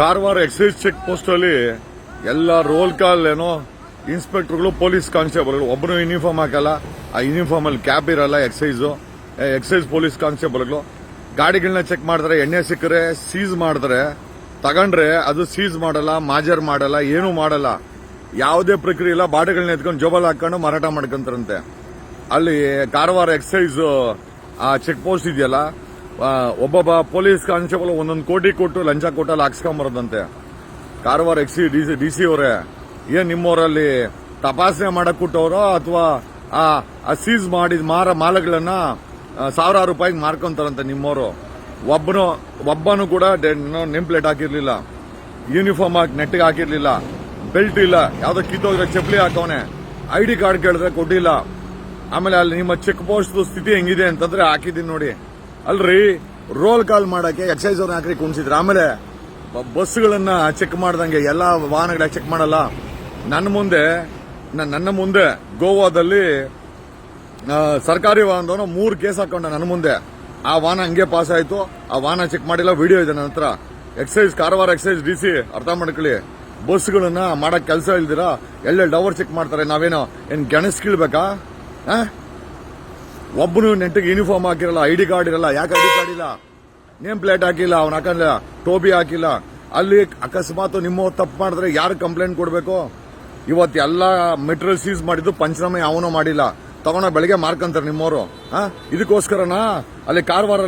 Karwar exercise check post ಅಲ್ಲಿ ಎಲ್ಲ roll call ಏನೋ ಇನ್ಸ್ಪೆಕ್ಟರ್ಗಳು, ಪೊಲೀಸ್ ಕಾನ್ಸ್ಟೇಬಲ್ಗಳು. ಒಬ್ಬರು ಯೂನಿಫಾರ್ಮ್ ಹಾಕಲ್ಲ, ಆ ಯೂನಿಫಾರ್ಮ್ ಅಲ್ಲಿ ಕ್ಯಾಪ್ ಇರಲ್ಲ ಎಕ್ಸೈಸ್ ಎಕ್ಸೈಸ್ ಪೊಲೀಸ್ ಕಾನ್ಸ್ಟೇಬಲ್ಗಳು. ಗಾಡಿಗಳನ್ನ ಚೆಕ್ ಮಾಡಿದ್ರೆ ಎಣ್ಣೆ ಸಿಕ್ಕರೆ ಸೀಸ್ ಮಾಡಿದ್ರೆ ತಗೊಂಡ್ರೆ ಅದು ಸೀಸ್ ಮಾಡಲ್ಲ, ಮಾಜರ್ ಮಾಡಲ್ಲ, ಏನೂ ಮಾಡಲ್ಲ. ಯಾವುದೇ ಪ್ರಕ್ರಿಯೆ ಇಲ್ಲ ಬಾಡಿಗಳನ್ನ ಎತ್ಕೊಂಡು ಜೋಬಲ್ ಹಾಕೊಂಡು ಮಾರಾಟ ಮಾಡ್ಕೊಂತಾರಂತೆ. ಅಲ್ಲಿ ಕಾರವಾರ ಎಕ್ಸೈಸ್ ಆ ಚೆಕ್ ಪೋಸ್ಟ್ ಇದೆಯಲ್ಲ ಒಬ್ಬೊಬ್ಬ ಪೊಲೀಸ್ ಕಾನ್ಸ್ಟೇಬಲ್ ಒಂದೊಂದು ಕೋಟಿ ಕೊಟ್ಟು ಲಂಚ ಕೊಟ್ಟಲ್ಲಿ ಹಾಕ್ಸ್ಕೊಂಬರೋದಂತೆ ಕಾರವಾರ ಎಕ್ಸಿ, ಡಿ ಸಿ ಡಿ ಸಿ ಅವರೇ, ಏನ್ ನಿಮ್ಮವರಲ್ಲಿ ತಪಾಸಣೆ ಮಾಡಕ್ ಕೊಟ್ಟವರೋ ಅಥವಾ ಆ ಸೀಸ್ ಮಾಡಿದ ಮಾರ, ಮಾಲಗಳನ್ನ ಸಾವಿರಾರು ರೂಪಾಯಿಗೆ ಮಾರ್ಕೊಂತಾರಂತೆ ನಿಮ್ಮವರು ಒಬ್ಬನು ಒಬ್ಬನು ಕೂಡ ನೇಮ್ ಪ್ಲೇಟ್ ಹಾಕಿರ್ಲಿಲ್ಲ. ಯೂನಿಫಾರ್ಮ್ ಹಾಕಿ, ನೆಟ್ಟಿಗೆ ಹಾಕಿರ್ಲಿಲ್ಲ. ಬೆಲ್ಟ್ ಇಲ್ಲ. ಯಾವ್ದೋ ಕಿತ್ತೋಗಿರೋ ಚಪ್ಪಲಿ ಹಾಕವನೆ. ಐ ಡಿ ಕಾರ್ಡ್ ಕೇಳಿದ್ರೆ ಕೊಟ್ಟಿಲ್ಲ ಆಮೇಲೆ ಅಲ್ಲಿ ನಿಮ್ಮ ಚೆಕ್ ಪೋಸ್ಟ್ ಸ್ಥಿತಿ ಹೆಂಗಿದೆ ಅಂತಂದ್ರೆ ಹಾಕಿದ್ದೀನಿ ನೋಡಿ. ಅಲ್ರಿ ರೋಲ್ ಕಾಲ್ ಮಾಡಕ್ಕೆ ಎಕ್ಸೈಸ್ ಅವ್ರನ್ನ ಹಾಕಿ ಕುಣಿಸಿದ್ರು. ಆಮೇಲೆ ಬಸ್ಗಳನ್ನ ಚೆಕ್ ಮಾಡ್ದಂಗೆ ಎಲ್ಲಾ ವಾಹನಗಳ ಚೆಕ್ ಮಾಡಲ್ಲ. ನನ್ನ ಮುಂದೆ ನನ್ನ ಮುಂದೆ ಗೋವಾದಲ್ಲಿ ಸರ್ಕಾರಿ ವಾಹನದವನು ಮೂರು ಕೇಸ್ ಹಾಕೊಂಡ ನನ್ನ ಮುಂದೆ. ಆ ವಾಹನ ಹಂಗೆ ಪಾಸ್ ಆಯ್ತು. ಆ ವಾಹನ ಚೆಕ್ ಮಾಡಿಲ್ಲ ವಿಡಿಯೋ ಇದೆ ನನ್ನ ಹತ್ರ. Excise Karwar excise D C ಅರ್ಥ ಮಾಡ್ಕೊಳ್ಳಿ. ಬಸ್ಗಳನ್ನ ಮಾಡಕ್ ಕೆಲಸ ಇಲ್ದಿರಾ ಎಲ್ಲೆಲ್ಲಿ ಡವರ್ ಚೆಕ್ ಮಾಡ್ತಾರೆ, ನಾವೇನೋ, ಏನ್ ಗೆಣಸ್ ಕೀಳ್ಬೇಕಾ? ಆ? ಒಬ್ಬನು ನೆಂಟಿಗೆ ಯೂನಿಫಾರ್ಮ್ ಹಾಕಿರಲ್ಲ ಐ ಡಿ ಕಾರ್ಡ್ ಇರಲ್ಲ, ಯಾಕೆ ಐ ಡಿ ಕಾರ್ಡ್ ಇಲ್ಲ? ನೇಮ್ ಪ್ಲೇಟ್ ಹಾಕಿಲ್ಲ, ಅವನ ಹಾಕಲ್ಲ ಟೋಬಿ ಹಾಕಿಲ್ಲ. ಅಲ್ಲಿ ಅಕಸ್ಮಾತ್ ನಿಮ್ಮ ತಪ್ಪು ಮಾಡಿದ್ರೆ ಯಾರು ಕಂಪ್ಲೇಂಟ್ ಕೊಡಬೇಕು? ಇವತ್ತು ಎಲ್ಲ ಮೆಟೀರಿಯಲ್ ಸೀಸ್ ಮಾಡಿದ್ದು ಪಂಚನಾಮೆ ಅವನು ಮಾಡಿಲ್ಲ. ತಗೊಂಡ ಬೆಳಿಗ್ಗೆ ಮಾರ್ಕಂತಾರೆ ನಿಮ್ಮವರು. ಇದಕ್ಕೋಸ್ಕರನಾ? ಅಲ್ಲಿ ಕಾರವಾರಲ್ಲಿ